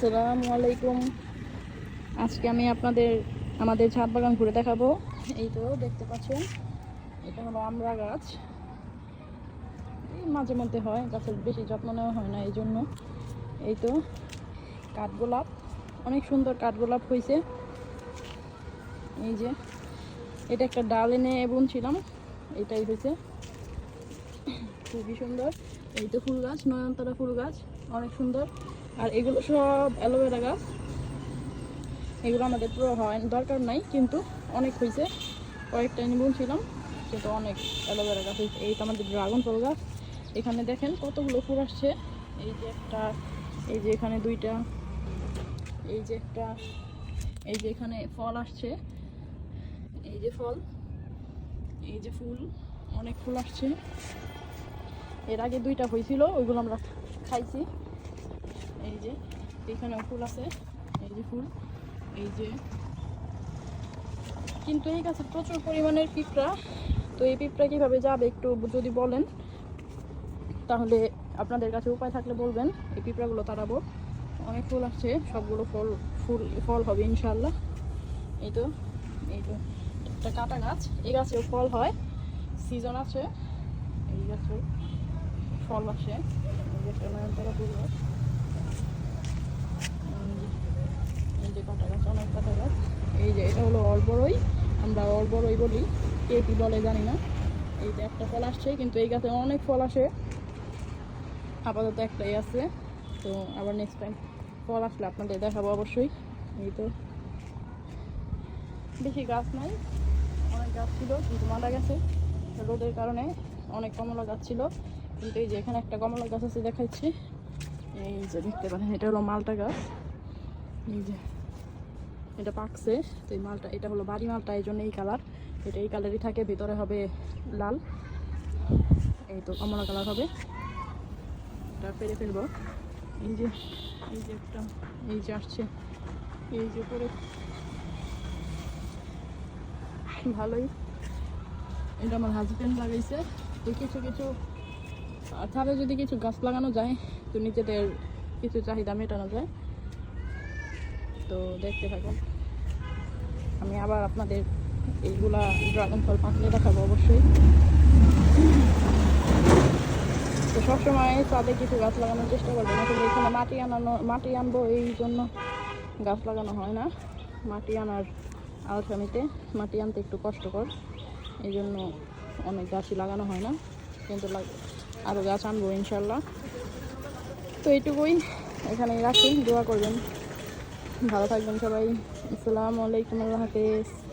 আসসালামু আলাইকুম। আজকে আমি আপনাদের, আমাদের ছাদ বাগান ঘুরে দেখাবো। এই তো দেখতে পাচ্ছেন, এটা হলো আমরা গাছ এই মাঝে মধ্যে হয়, গাছের বেশি যত্ন নেওয়া হয় না এই জন্য। এই তো, কাঠগোলাপ, অনেক সুন্দর কাঠগোলাপ হয়েছে। এই যে, এটা একটা ডাল এনে বুনছিলাম, এটাই হয়েছে। খুবই সুন্দর। এই তো ফুল গাছ, নয়নতারা ফুল গাছ, অনেক সুন্দর। আর এগুলো সব অ্যালোভেরা গাছ। এগুলো আমাদের পুরো হয় দরকার নাই, কিন্তু অনেক হয়েছে। কয়েকটা এনে বুনছিলাম, কিন্তু অনেক অ্যালোভেরা গাছ হয়েছে। এই তো আমাদের ড্রাগন ফল গাছ। এখানে দেখেন কতগুলো ফুল আসছে। এই যে একটা, এই যে এখানে দুইটা, এই যে একটা, এই যে এখানে ফল আসছে। এই যে ফল, এই যে ফুল, অনেক ফুল আসছে। এর আগে দুইটা হয়েছিল, ওইগুলো আমরা খাইছি। এই যে এখানে ফুল আছে, এই যে ফুল, এই যে। কিন্তু এই গাছে প্রচুর পরিমাণের পিঁপড়া, তো এই পিঁপড়া কীভাবে যাবে একটু যদি বলেন, তাহলে আপনাদের কাছে উপায় থাকলে বলবেন, এই পিঁপড়াগুলো তাড়াবো। অনেক ফুল আসছে, সবগুলো ফল, ফুল, ফল হবে ইনশাল্লাহ এই তো এই তো, একটা কাটা গাছ, এই গাছেও ফল হয়, সিজন আছে, এই গাছে ফল আসে। এই যে গাছ, অনেক গাছ। এই যে এটা হলো অল্পরই আমরা অল্পরই বলি, কে কি বলে জানি না। এই যে একটা ফল আসছে, কিন্তু এই গাছে অনেক ফল আসে। আপাতত একটাই আছে। তো আবার নেক্সট টাইম ফল আসলে আপনাদের দেখাবো অবশ্যই। এই তো। বেশি গাছ নাই, অনেক গাছ ছিল, কিন্তু মারা গেছে। রোদের কারণে অনেক কমলা গাছ ছিল। কিন্তু এই যে এখানে একটা কমলা গাছ আছে দেখাচ্ছি। এই যে দেখতে পারেন, এটা হলো মালটা গাছ। এই যে এটা পাকছে, তো এই মালটা, এটা হলো বাড়ি মালটা, এই জন্য এই কালার। এটা এই কালারই থাকে, ভিতরে হবে লাল। এই তো কমলা কালার হবে। এটা পেরে ফেলব। এই যে এই যে একটা, এই যে আসছে। এই যে পরে ভালোই। এটা আমার হাজবেন্ড লাগাইছে। তো কিছু কিছু ছাদে যদি কিছু গাছ লাগানো যায়, তো নিজেদের কিছু চাহিদা মেটানো যায়। তো দেখতে থাকুন। আমি আবার আপনাদের এইগুলা ড্রাগন ফল পাকলে দেখাবো অবশ্যই। তো সবসময় ছাদে কিছু গাছ লাগানোর চেষ্টা করবেন। আসলে এখানে মাটি আনানো, মাটি আনব এই জন্য গাছ লাগানো হয় না। মাটি আনার আলসামিতে মাটি আনতে একটু কষ্টকর। এই জন্য অনেক গাছই লাগানো হয় না। কিন্তু আরও গাছ আনব ইনশাল্লাহ। তো এইটুকুই। এখানে রাখি। দোয়া করবেন। ভালো থাকবেন সবাই। আসসালামু আলাইকুম, আল্লাহ হাফেজ।